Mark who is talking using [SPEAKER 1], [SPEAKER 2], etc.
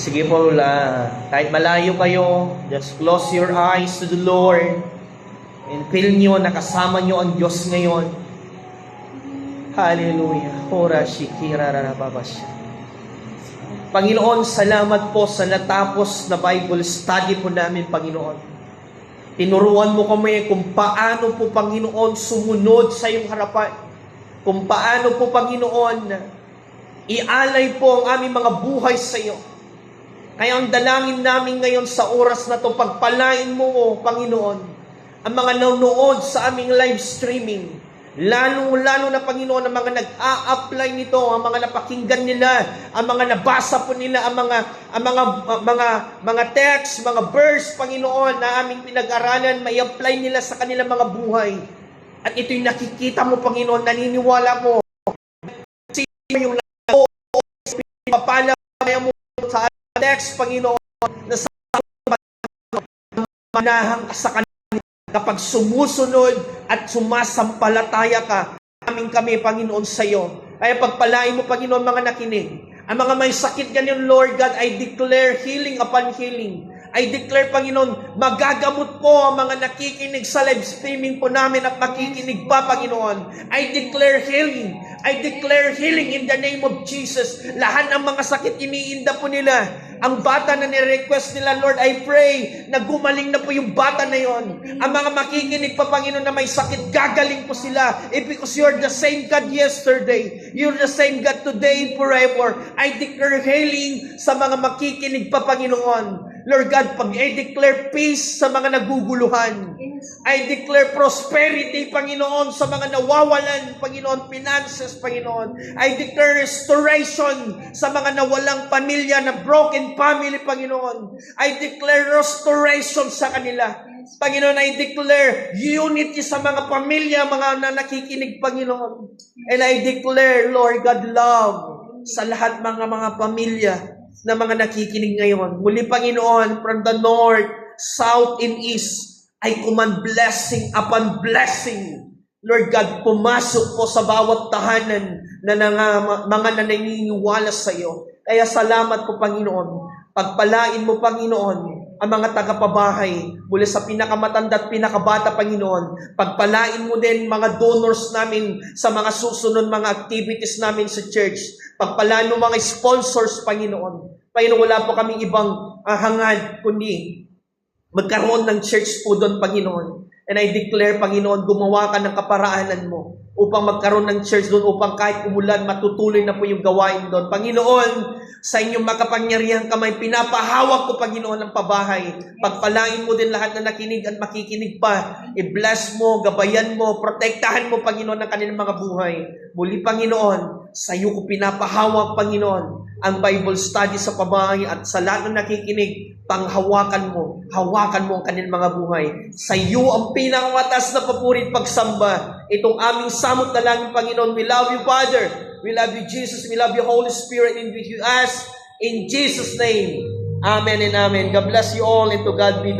[SPEAKER 1] Sige po, la, kahit malayo kayo, just close your eyes to the Lord and feel nyo na kasama nyo ang Diyos ngayon. Hallelujah. Ora shikira rarababasya. Panginoon, salamat po sa natapos na Bible study po namin, Panginoon. Tinuruan mo kami kung paano po, Panginoon, sumunod sa iyong harapan. Kung paano po, Panginoon, ialay po ang aming mga buhay sa iyo. Kaya ang dalangin namin ngayon sa oras na to, pagpalain mo, O Panginoon, ang mga nanonood sa aming live streaming, lalo-lalo na Panginoon, ang mga nag-a-apply nito, ang mga napakinggan nila, ang mga nabasa po nila, ang mga ang mga mga mga text, mga verse, Panginoon, na aming pinag-aralan, may apply nila sa kanilang mga buhay. At ito'y nakikita mo, Panginoon, naniniwala mo, sino yung papala mo text, Panginoon, na sa manahang sa kanila kapag sumusunod at sumasampalataya ka, aming kami, Panginoon, sa iyo. Kaya pagpalain mo, Panginoon, mga nakinig. Ang mga may sakit ganyan, Lord God, I declare healing upon healing. I declare, Panginoon, magagamot po ang mga nakikinig sa live streaming po namin at makikinig pa, Panginoon. I declare healing. I declare healing in the name of Jesus. Lahat ng mga sakit iniinda po nila. Ang bata na ni-request nila, Lord, I pray na gumaling na po yung bata na yon. Ang mga makikinig pa, Panginoon, na may sakit, gagaling po sila. Eh, because you're the same God yesterday. You're the same God today and forever. I declare healing sa mga makikinig pa, Panginoon. Lord God, pag I declare peace sa mga naguguluhan. I declare prosperity, Panginoon, sa mga nawawalan, Panginoon, finances, Panginoon. I declare restoration sa mga nawalang pamilya, na broken family, Panginoon. I declare restoration sa kanila. Panginoon, I declare unity sa mga pamilya, mga na nakikinig, Panginoon. And I declare, Lord God, love sa lahat mga mga pamilya na mga nakikinig ngayon. Muli, Panginoon, from the north, south, and east, I command blessing upon blessing. Lord God, pumasok po sa bawat tahanan na nanga, mga naniniwala sa iyo. Kaya salamat po, Panginoon. Pagpalain mo, Panginoon, ang mga tagapabahay mula sa pinakamatanda at pinakabata, Panginoon. Pagpalain mo din mga donors namin sa mga susunod mga activities namin sa church. Pagpalain mo mga sponsors, Panginoon. Panginoon, wala po kaming ibang hangad, kundi magkaroon ng church po doon, Panginoon. And I declare, Panginoon, gumawa ka ng kaparaanan mo upang magkaroon ng church doon, upang kahit umulan, matutuloy na po yung gawain doon. Panginoon, sa inyong makapangyarihan kamay, pinapahawak ko, Panginoon, ng pabahay. Pagpalain mo din lahat na nakinig at makikinig pa. I-bless mo, gabayan mo, protektahan mo, Panginoon, ang kanilang mga buhay. Muli, Panginoon, sa iyo ko pinapahawak, Panginoon, ang Bible study sa pabahay at sa lahat ng nakikinig, panghawakan mo, hawakan mo ang kanilang mga buhay. Sa iyo ang pinakamatas na papuri at pagsamba. Itong aming samot na langin, Panginoon. We love you, Father. We love you, Jesus. We love you, Holy Spirit. And we ask in Jesus' name. Amen and amen. God bless you all and to God be